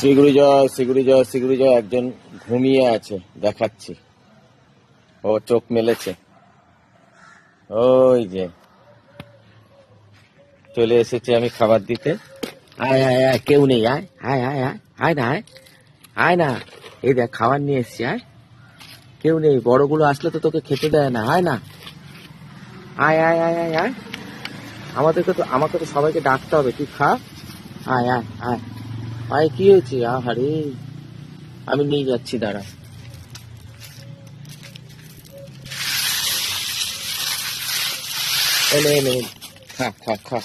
শ্রীগুরু জয় শ্রীগুরু জয় শ্রীগুরু জয়, একজন ঘুমিয়ে আছে, দেখাচ্ছি। ও চোখ মেলেছে। ওই যে। চলে এসেছি আমি খাবার দিতে। আয় আয় আয়, কেউ নেই, আয় আয় আয় আয় আয় না, আয় আয় না। এই দেখ, খাবার নিয়ে এসছি, আয়। কেউ নেই, বড়গুলো আসলে তো তোকে খেতে দেয় না, আয় না। আয় আয় আয় আয় আয়। আমাদেরকে তো, আমাকে তো সবাইকে ডাকতে হবে, তুই খা। আয় আয় আয়। আয় কি হয়েছে? আহারে আমি নিয়ে যাচ্ছি দাঁড়া। এনে এনে। খা খা খা।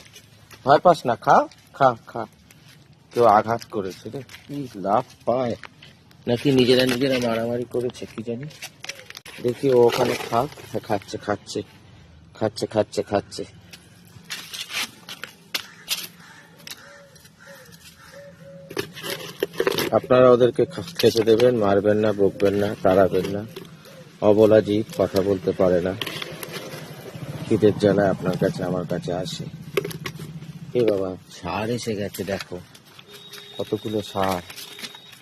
ভয় পাস না খা খা খা। কেউ আঘাত করেছে রে কি লাভ পায়? নাকি নিজেরা নিজেরা মারামারি করেছে কি জানি? দেখি ও ওখানে খাক হ্যাঁ, খাচ্ছে খাচ্ছে খাচ্ছে খাচ্ছে খাচ্ছে। আপনারা ওদেরকে খেতে দেবেন, মারবেন না, বকবেন না, তাড়াবেন না। অবলা জীব কথা বলতে পারে না। খিদের জ্বালায় আপনার কাছে, আমার কাছে আসে। এ বাবা, সার এসে গেছে, দেখো। কতগুলো সার।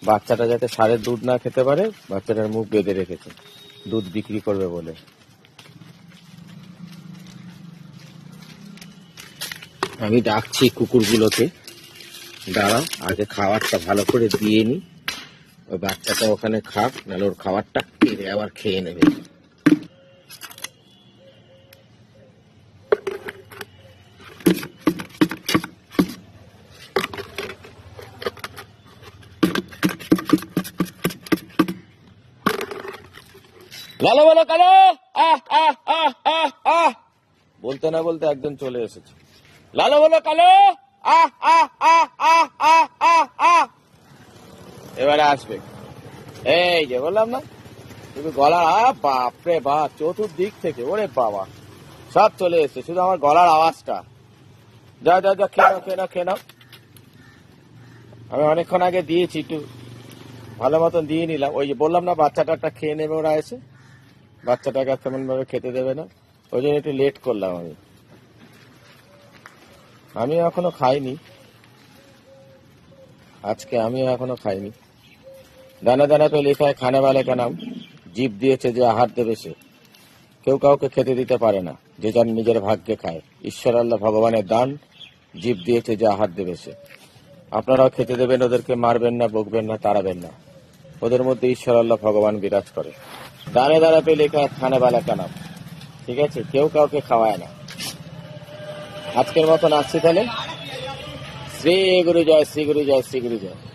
বাচ্চাটা যাতে সারের দুধ না খেতে পারে, বাচ্চাটার মুখ বেঁধে রেখেছে। দুধ বিক্রি করবে বলে। আমি ডাকছি কুকুরগুলোকে। দাঁড়াও, আগে খাবারটা ভালো করে দিয়ে নি। ওই বাচ্চাটা ওখানে খাক, নাহলে ওর খাবারটা কেড়ে আবার খেয়ে নেবে। লালো বলো, কালো! আহ আহ আহ আহ আহ! বলতে না বলতে একজন চলে এসেছে। লালো বলো, কালো! আহ আহ আহ এবারে আসবে। এই যে বললাম না? শুধু গলার বাপরে বাপ চতুর্দিক থেকে, ওরে বাবা। সব চলে এসেছে, শুধু আমার গলার আওয়াজটা। যা যা যা খেয়ে নাও খেয়ে নাও খেয়ে নাও। আমি অনেকক্ষণ আগে দিয়েছি, একটু ভালো মতন দিয়ে নিলাম। ওই যে বললাম না বাচ্চাটা খেয়ে নেবে ওরা এসে। বাচ্চাটাকে তেমন ভাবে খেতে দেবে না। ওই জন্য একটু লেট করলাম আমি। আমি এখনও খাইনি। আজকে আমি এখনও খাইনি। দানা দানা তো লেখায় খানে বালে নাম জীব দিয়েছে যে আহার দেবে সে? কেউ কাউকে খেতে দিতে পারে না। যে যার নিজের ভাগ্যে খায়। ঈশ্বর আল্লাহ ভগবানের দান, জীব দিয়েছে যে আহার দেবে সে। আপনারাও খেতে দেবেন, ওদেরকে মারবেন না, বকবেন না, তাড়াবেন না। ওদের মধ্যে ঈশ্বর আল্লাহ ভগবান বিরাজ করে। দানে দাঁড়া পেয়ে লেখা খানে বালা কানাম ঠিক আছে, কেউ কাউকে খাওয়ায় না। আজকের মতন আসছি তাহলে? শ্রী গুরু জয়, শ্রী গুরু জয়, শ্রী গুরু জয়।